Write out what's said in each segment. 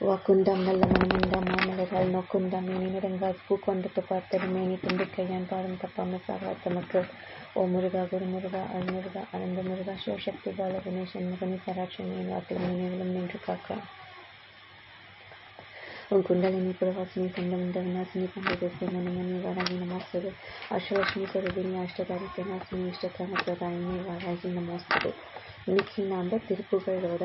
வாக்குண்டாம் நல்ல மனமுண்டாம் மாமலரால் நோக்குண்டாம் மேனி நெடுங்கால் பூ கொண்டுட்டு பார்த்தது மேனி துண்டு கையான் பாடம் தப்பாம சாரா தமக்கு. ஓ முருகா குரு முருகா அல் அனந்த முருகா சிவசக்தி பால கணேசன் மகனி சராட்சணி வாக்கில் நினைவிலும் நின்று காக்க. உன் குண்டலினி புறவாசினி கண்டமுண்ட விநாசினி பண்டதேச மனமணி வாராகி நமஸ்தது. அஷ்டலட்சுமி சரதினி அஷ்டதாரி சேனாசினி இஷ்டகாம பிரதாயினி வாராகி நமஸ்தது. இன்னைக்கு நாம் திருப்புகளோட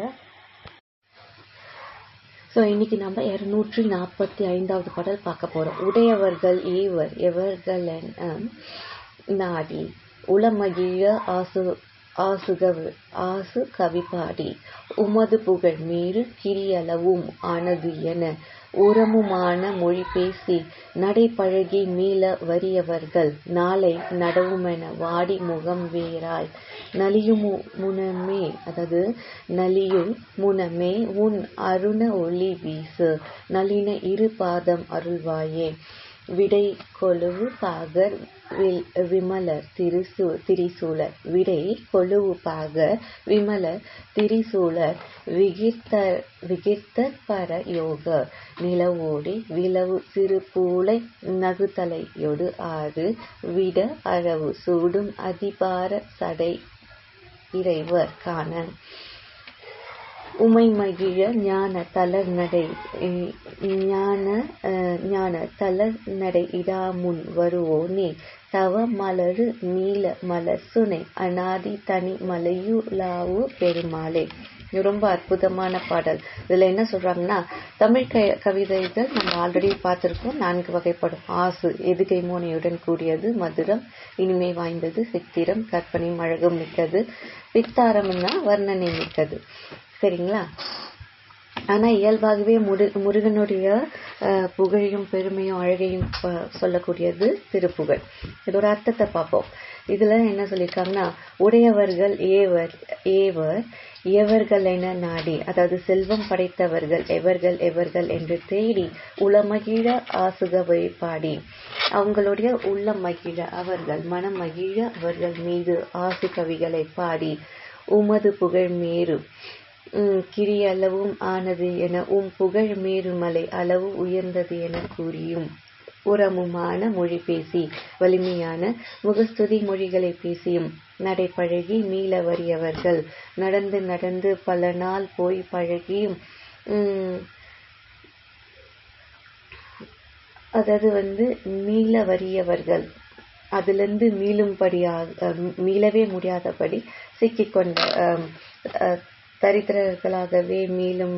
ஸோ இன்றைக்கி நம்ம இரநூற்றி நாற்பத்தி ஐந்தாவது பாடல் பார்க்க போகிறோம் உடையவர்கள் ஏவர் எவர்கள் நாடி உளமகிழ ஆசு ஆசுகவு ஆசு கவிபாடி உமது புகழ் மீறு கிரியளவும் ஆனது என உரமுமான மொழி பேசி நடைபழகி மீள வறியவர்கள் நாளை நடவுமென வாடி முகம் வேறாய். நலியும் முனமே அதாவது நலியும் முனமே உன் அருண ஒளி வீசு. நளின இரு பாதம் அருள்வாயே. விடை கொழுவு பாகர் விமலர் திருசூ திரிசூலர். விடை கொழுவு பாகர் விமலர் திரிசூலர் விகிர்த்த பர யோக. நிலவோடி விளவு சிறு பூளை நகுதலையொடு ஆறு விட அளவு சூடும் அதிபார சடை இறைவர் காண. உமை மகிழ ஞான தளர் நடை ஞான ஞான தளர் நடை இடாமுன் வருவோனே தவ மலரு நீல மலர் சுனை அனாதி தனி மலையுலாவு பெருமாளே. இது ரொம்ப அற்புதமான பாடல். இதில் என்ன சொல்கிறாங்கன்னா தமிழ் க கவிதைகள் நம்ம ஆல்ரெடி பார்த்துருக்கோம். நான்கு வகைப்படும். ஆசு எதுகை மோனையுடன் கூடியது மதுரம் இனிமை வாய்ந்தது சித்திரம் கற்பனை அழகும் மிக்கது பித்தாரம்னா வர்ணனை மிக்கது. சரிங்களா? ஆனால் இயல்பாகவே முரு முருகனுடைய புகழையும் பெருமையும் அழகையும் சொல்லக்கூடியது திருப்புகழ். இதோட அர்த்தத்தை பார்ப்போம். இதில் என்ன சொல்லியிருக்காங்கன்னா உடையவர்கள் ஏவர் ஏவர் எவர்கள் என நாடி அதாவது செல்வம் படைத்தவர்கள் எவர்கள் எவர்கள் என்று தேடி உளமகிழ ஆசுகவை பாடி அவங்களுடைய உள்ள மகிழ அவர்கள் மனம் மகிழ அவர்கள் மீது ஆசு கவிகளை பாடி உமது புகழ் மேறு கிரி அளவும் ஆனது என உம் புகழ் மேருமலை அளவு உயர்ந்தது என கூறியும். உரமுமான மொழி பேசி வலிமையான முகஸ்துதி மொழிகளை பேசியும். நடைபழகி மீள வறியவர்கள் நடந்து நடந்து பல நாள் போய் பழகியும் அதாவது வந்து மீள வறியவர்கள் அதிலிருந்து மீளும்படியாக மீளவே முடியாதபடி சிக்கிக்கொண்ட தரித்திரர்களாகவே மீளும்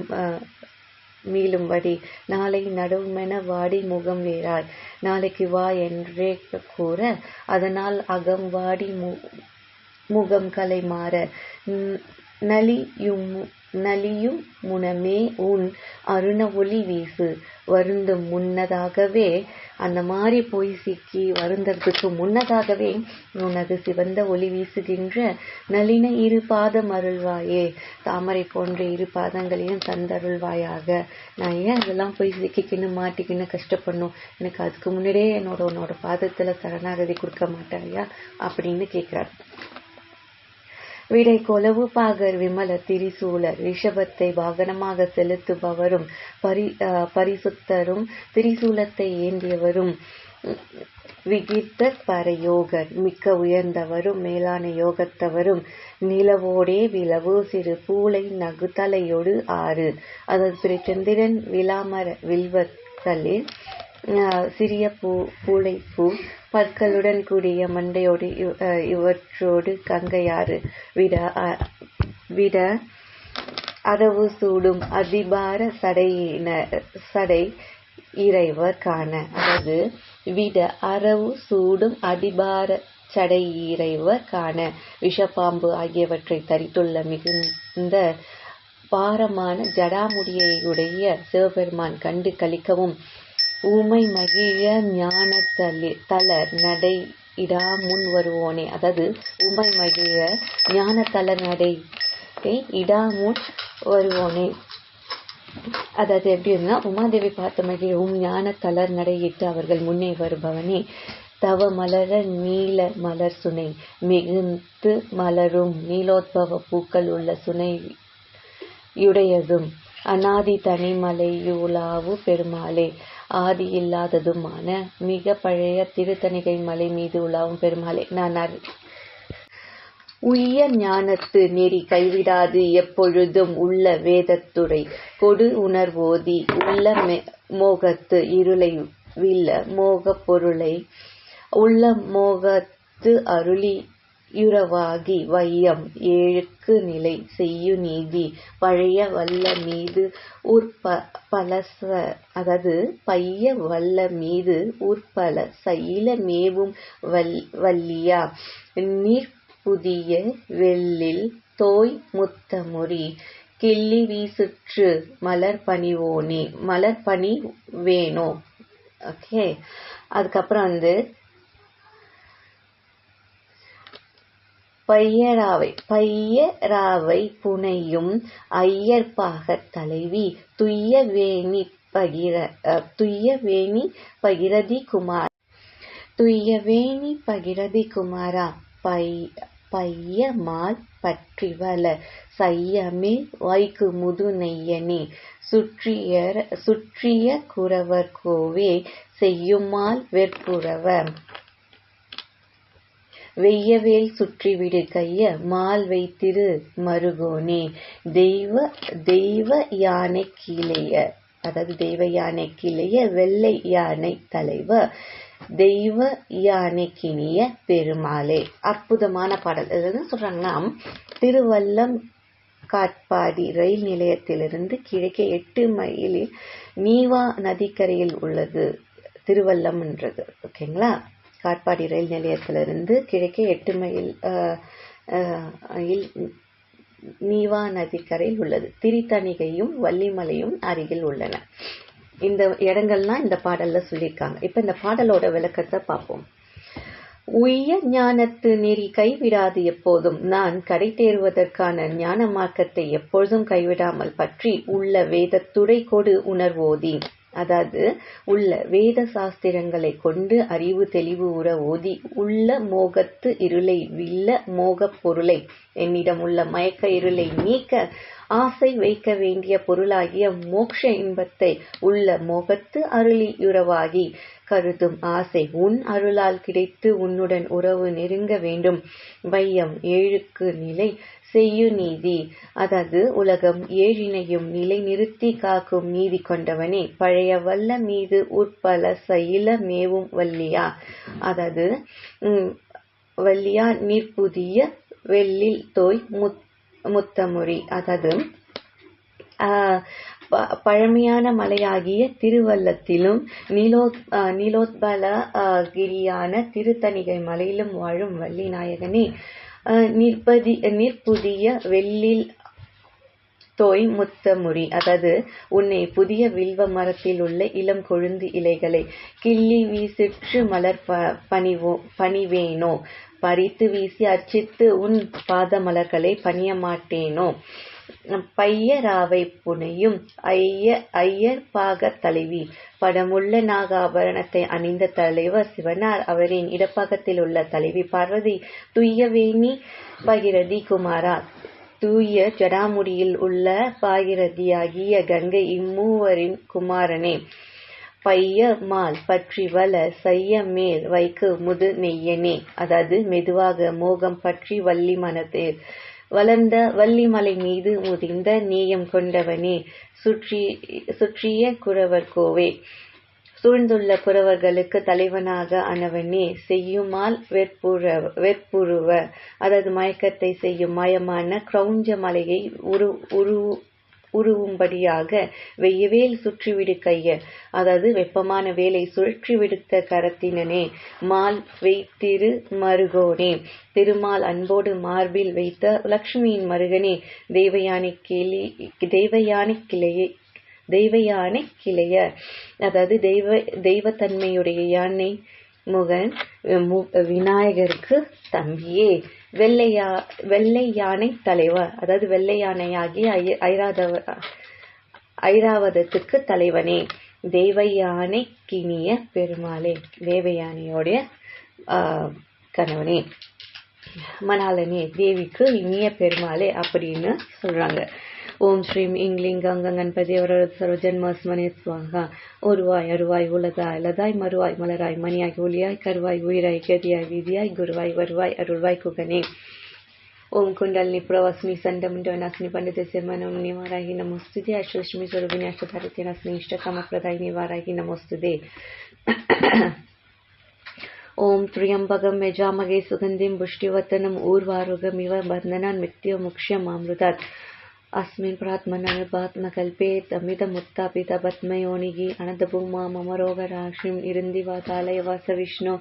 மீளும்படி நாளை நடுவுமென வாடி முகம் வேறாய் நாளைக்கு வா என்றே கூற அதனால் அகம் வாடி முகம் கலை மாற. நலியும் நலியும் முனமே உன் அருண ஒளி வீசு. வருந்தும் முன்னதாகவே அந்த மாதிரி போய் சிக்கி வருந்தறதுக்கு முன்னதாகவே உனது சிவந்த ஒளி வீசுகின்ற நளின இரு பாதம் அருள்வாயே. தாமரை போன்ற இரு பாதங்களையும் தந்தருள்வாயாக. நான் ஏன் அதெல்லாம் போய் சிக்கிக்கின்னு மாட்டிக்கின்னு கஷ்டப்படணும்? எனக்கு அதுக்கு முன்னாடியே என்னோட உன்னோட பாதத்தில் சரணாகதி கொடுக்க மாட்டாயா? அப்படின்னு கேட்குறாரு விடை கொலவு பாகர் விமல திரிசூலர். ரிஷபத்தை வாகனமாக செலுத்துபவரும் பரி பரிசுத்தரும் திரிசூலத்தை ஏந்தியவரும் விகித்த பரயோகர் மிக்க உயர்ந்தவரும் மேலான யோகத்தவரும் நிலவோடே விளவு சிறு பூளை நகுதலையொடு ஆறு. அதாவது திரு சந்திரன் விலாமர வில்வத்தலில் சிறிய பூ பூளை பூ பற்களுடன் கூடிய மண்டையோடு இவற்றோடு கங்கையாறு விட விட அரவு சூடும் அதிபார சடையின சடை இறைவர் காண. அதாவது விட அரவு சூடும் அதிபார சடை இறைவர் காண. விஷப்பாம்பு ஆகியவற்றை தரித்துள்ள மிகுந்த பாரமான ஜடாமுடியை உடைய சிவபெருமான் கண்டு கழிக்கவும் ஊமை மகிழ ஞான தளர் நடை இடா முன் வருவோனே. அதாவது உமை மகிழ ஞான தளர் நடை இடா முன் வருவோனே. அதாவது எப்படி இருந்தா உமாதேவி பார்த்த மகிழவும் ஞான தளர் நடையிட்டு அவர்கள் முன்னே வருபவனே. தவ மலர நீல மலர் சுனை மிகுந்து மலரும் நீலோத்பவ பூக்கள் உள்ள சுனை யுடையதும் அநாதி தனிமலையுலாவு பெருமாளே. ஆதி இல்லாததுமான மிக பழைய திருத்தணிகை மலை மீது உலாவும் பெருமாளே நான் உய்ய ஞானத்து நெறி கைவிடாது எப்பொழுதும் உள்ள வேதத்துறை. கொடு உணர்வோதி உள்ள மோகத்து இருளை வில்ல மோகப் பொருளை உள்ள மோகத்து அருளி யுறவாகி வையம். ஏழுக்கு நிலை. செய்யு நீதி. பழைய வல்ல மீது உற்பலச அதாவது பைய வல்ல மீது உற்பல சைல மேவும் வல் வல்லியா. நீர்ப்புதிய வெள்ளில் தோய் முத்தமுறி. கிள்ளி வீசுற்று மலர் பணிவோனே. மலர் பணி வேணும் ஓகே. அதுக்கப்புறம் வந்து பையராவை பையராவை புனையும் ஐயர்பாகத் தலைவி துய்யவேணி பகிர துய்யவேணி பகிரதி குமார். துய்யவேணி பகிரதி குமாரா பை பையமால் பற்றிவள சையமே வைக்கு முது சுற்றிய சுற்றிய குரவர் கோவே செய்யுமால் வெற்புறவ. வெய்யவேல் சுற்றிவிடு கைய மால் வைத்திரு மருகோனே தெய்வ தெய்வ யானை கீழைய அதாவது தெய்வ யானை கீழைய வெள்ளை யானை தலைவர் தெய்வ யானைக்கினிய பெருமாளே. அற்புதமான பாடல். இது சொல்றாங்கன்னா திருவல்லம் காட்பாடி ரயில் நிலையத்திலிருந்து கிழக்கே எட்டு மைலில் நீவா நதிக்கரையில் உள்ளது திருவல்லம்ன்றது. ஓகேங்களா? காட்பாடி ரயில் நிலையத்திலிருந்து கிழக்கே எட்டு மைல் நீவா நதிக்கரையில் உள்ளது. திரித்தணிகையும் வள்ளிமலையும் அருகில் உள்ளன. இந்த இடங்கள்லாம் இந்த பாடல்ல சொல்லியிருக்காங்க. இப்ப இந்த பாடலோட விளக்கத்தை பார்ப்போம். உய்ய ஞானத்து நெறி கைவிடாது எப்போதும். நான் கடை தேறுவதற்கான ஞான மார்க்கத்தை எப்பொழுதும் கைவிடாமல் பற்றி உள்ள வேத துடை கொடு உணர்வோதி. அதாவது உள்ள வேத சாஸ்திரங்களை கொண்டு அறிவு தெளிவு உற ஓதி உள்ள மோகத்து இருளை வில்ல மோகப் பொருளை என்னிடம் உள்ள மயக்க இருளை நீக்க ஆசை வைக்க வேண்டிய பொருளாகிய மோக்ஷ இன்பத்தை உள்ள மோகத்து அருளியுறவாகி கருதும் ஆசை உன் அருளால் கிடைத்து உன்னுடன் உறவு நெருங்க வேண்டும். வையம் ஏழுக்கு நிலை செய்யு நீதி. அதாவது உலகம் ஏழினையும் நிலை நிறுத்தி காக்கும் நீதி கொண்டவனே பழைய வல்ல மீது உட்பல சயில மேவும் வல்லியா. அதாவது வல்லியா நிற்புதிய வெள்ளில் தோய் முத் முத்தமுறி. அதாவது பழமையான மலையாகிய திருவல்லத்திலும் நீலோத் நீலோத்பல கிரியான திருத்தணிகை மலையிலும் வாழும் வள்ளி நாயகனே. நிற்பதி நிற்புதிய வெள்ளில் தோய் முத்தமுறி அதாவது உன்னை புதிய வில்வ மரத்தில் உள்ள இளம் கொழுந்து இலைகளை கிள்ளி வீசிற்று மலர் பணிவோ பணிவேனோ? பறித்து வீசி அர்ச்சித்து உன் பாத மலர்களை பணிய மாட்டேனோ பையராவை புனையும் ஐய ஐயர் தலைவி படமுள்ள நாகாபரணத்தை அணிந்த தலைவர் சிவனார் அவரின் இடப்பாகத்தில் உள்ள தலைவி பார்வதி துய்யவேணி பகிரதி குமாரா தூய ஜடாமுடியில் உள்ள பாகிரதியாகிய கங்கை இம்மூவரின் குமாரனே. பைய மால் பற்றி வல செய்ய மேல் வைக்கு முது நெய்யனே அதாவது மெதுவாக மோகம் பற்றி வள்ளி மனத்தேர். வளர்ந்த வள்ளிமலை மீது முதிர்ந்த நேயம் கொண்டவனே. சுற்றி சுற்றிய குறவர் கோவே. சூழ்ந்துள்ள குறவர்களுக்கு தலைவனாக ஆனவனே செய்யுமால் வெற்புற வெற்புருவ. அதாவது மயக்கத்தை செய்யும் மயமான கிரௌஞ்ச மலையை உரு உரு உருவும்படியாக வெய்யவேல் சுற்றிவிடு கைய அதாவது வெப்பமான வேலை சுழற்றி விடுத்த கரத்தினனே மால் வைத்திரு மருகோனே. திருமால் அன்போடு மார்பில் வைத்த லக்ஷ்மியின் மருகனே தேவயானை கிளி தெய்வயானை கிளையை தெய்வயானை கிளைய. அதாவது தெய்வ தெய்வத்தன்மையுடைய யானை முகன் விநாயகருக்கு தம்பியே. வெள்ளையா வெள்ளை யானை தலைவர். அதாவது வெள்ளை யானையாகி ஐராதவ ஐராவதத்துக்கு தலைவனே. தேவயானை கிணிய பெருமாளே. தேவயானையோடைய கணவனே. மணாலனே தேவிக்கு இனிய பெருமாளே அப்படின்னு சொல்றாங்க. ஓம் ஸ்ரீம் இங்லிங் கங்கங் கண்பதி அவரது சர்வஜன்மாஸ்மனே சுவாகா. உருவாய் அருவாய் உலதாய் அலதாய் மறுவாய் மலராய் மணியாய் ஒளியாய் கருவாய் உயிராய் கதியாய் விதியாய் குருவாய் வருவாய் அருள்வாய் குகனே. ஓம் குண்டலினி புரவாஸ்மி சண்டமுண்டவனாஸ்மி பண்டிதசியமனம் நிவாராகி நமோஸ்துதி. அஷ்டலட்சுமி சுரபினி அஷ்டதாரத்தினாஸ்மி இஷ்டகாமப்பிரதாய் நிவாராகி நமோஸ்துதே. ஓம் திரியம்பகம் யஜாமகே சுகந்திம் புஷ்டிவத்தனம் ஊர்வாருகம் இவ பந்தனான் மித்திய முக்ஷியம் அமிர்தாத். अस्मिन् प्रात्मननुपात्मकल्पे तमिदमुत्तापितपद्मयोनिः अनन्तभूमा मम ரோகராசிம் இருந்திவா தாலயவாச விஷ்ணு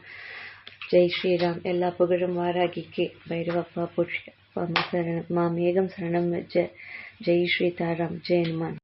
ஜெய் ஸ்ரீராம் எல்லா புகழும் வாராகிக்கு பைரவப்பா புஷ்ய சரணம் மா மேகம் சரணம் ஜெய் ஸ்ரீ தாராம் ஜெய் ஹனுமான்